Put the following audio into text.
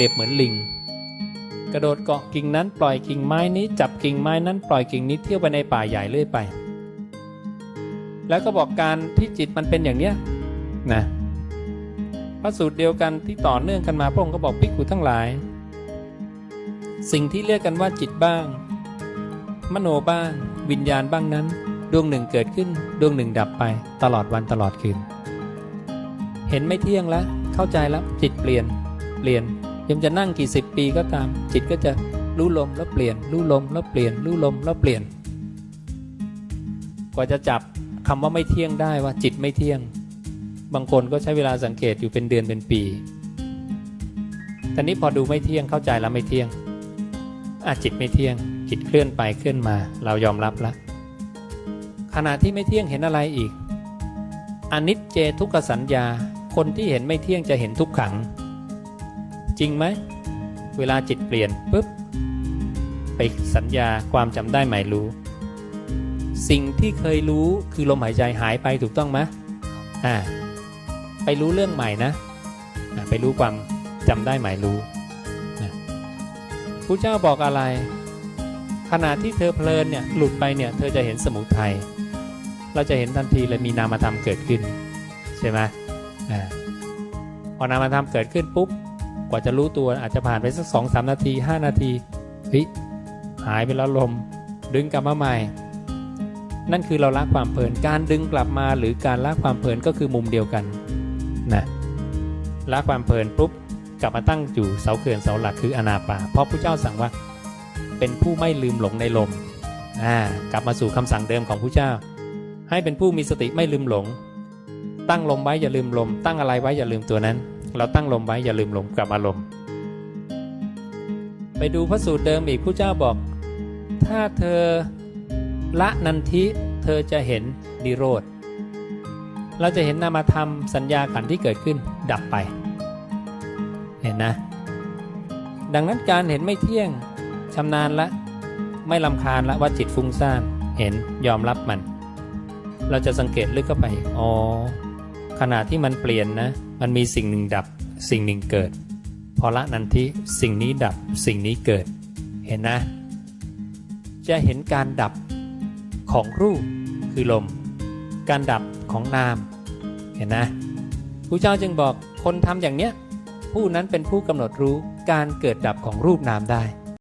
รียบเหมือนลิง กระโดดเกาะกิ่งนั้นปล่อยกิ่งไม้นี้ จับกิ่งไม้นั้นปล่อยกิ่งนี้เที่ยวไปในป่าใหญ่เรื่อยไป แล้วก็บอกการที่จิตมันเป็นอย่างเนี้ยนะพระสูตรเดียวกันที่ต่อเนื่องกันมาพระองค์ก็บอกภิกขุทั้งหลาย สิ่งที่เรียกกันว่าจิตบ้าง มโนบ้าง วิญญาณบ้างนั้น ดวงหนึ่งเกิดขึ้น ดวงหนึ่งดับไป ตลอดวันตลอดคืน เห็นไม่เที่ยงแล้ว เข้าใจแล้วจิตเปลี่ยน เปลี่ยน ยังจะนั่งกี่สิบปีก็ตาม จิตก็จะรู้ลมแล้วเปลี่ยน รู้ลมแล้วเปลี่ยน รู้ลมแล้วเปลี่ยน กว่าจะจับคำว่าไม่เที่ยงได้ว่าจิตไม่เที่ยง บางคนก็ใช้เวลาสังเกตอยู่เป็นเดือนเป็นปีแต่นี้พอดูไม่เที่ยงเข้าใจแล้วไม่เที่ยงอะจิตไม่เที่ยง จิตเคลื่อนไปเคลื่อนมา เรายอมรับแล้วขณะที่ไม่เที่ยงเห็นอะไรอีกอนิจเจทุกขสัญญา คนที่เห็นไม่เที่ยงจะเห็นทุกขัง จริงไหม เวลาจิตเปลี่ยนปุ๊บ ไปสัญญาความจำได้หมายรู้ สิ่งที่เคยรู้คือลมหายใจหายไปถูกต้องไหมอ่า ไปรู้เรื่องใหม่นะอ่าไปรู้ความจำได้หมายรู้นะพระเจ้าบอกอะไร ขณะที่เธอเพลินเนี่ยหลุดไปเนี่ยเธอจะเห็นสมุทัย เราจะเห็นทันทีเลยมีนามธรรมเกิดขึ้น ใช่ไหมอ่าพอนามธรรมเกิดขึ้นปุ๊บ กว่าจะรู้ตัวอาจจะผ่านไปสักสองสามนาทีห้านาทีเฮ้ยหายไปแล้วลม ดึงกลับมาใหม่ นั่นคือเราละความเพลินการดึงกลับมาหรือการละความเพลินก็คือมุมเดียวกันนะละความเพลินปุ๊บกลับมาตั้งอยู่เสาเขื่อนเสาหลักคืออนาปาเพราะพระเจ้าสั่งว่า เป็นผู้ไม่ลืมหลงในลมอ่ากลับมาสู่คำสั่งเดิมของพระเจ้า ให้เป็นผู้มีสติไม่ลืมหลง ตั้งลมไว้อย่าลืมลม ตั้งอะไรไว้อย่าลืมตัวนั้น เราตั้งลมไว้อย่าลืมลมกลับอารมณ์ ไปดูพระสูตรเดิมอีกผู้เจ้าบอก ถ้าเธอละนันทิเธอจะเห็นนิโรธ เราจะเห็นนามธรรมสัญญาขันที่เกิดขึ้นดับไป เห็นนะ ดังนั้นการเห็นไม่เที่ยงชำนาญละ ไม่ลำคาญละว่าจิตฟุ้งซ่าน เห็นยอมรับมัน เราจะสังเกตลึกเข้าไป อ๋อ ขณะที่มันเปลี่ยนนะ มันมีสิ่งหนึ่งดับ สิ่งหนึ่งเกิด พอละนันทิสิ่งนี้ดับ สิ่งนี้เกิด เห็นนะ จะเห็นการดับของรูปคือลม การดับของนาม เห็นนะผู้เจ้าจึงบอกคนทำอย่างเนี้ยผู้นั้นเป็นผู้กำหนดรู้การเกิดดับของรูปนามได้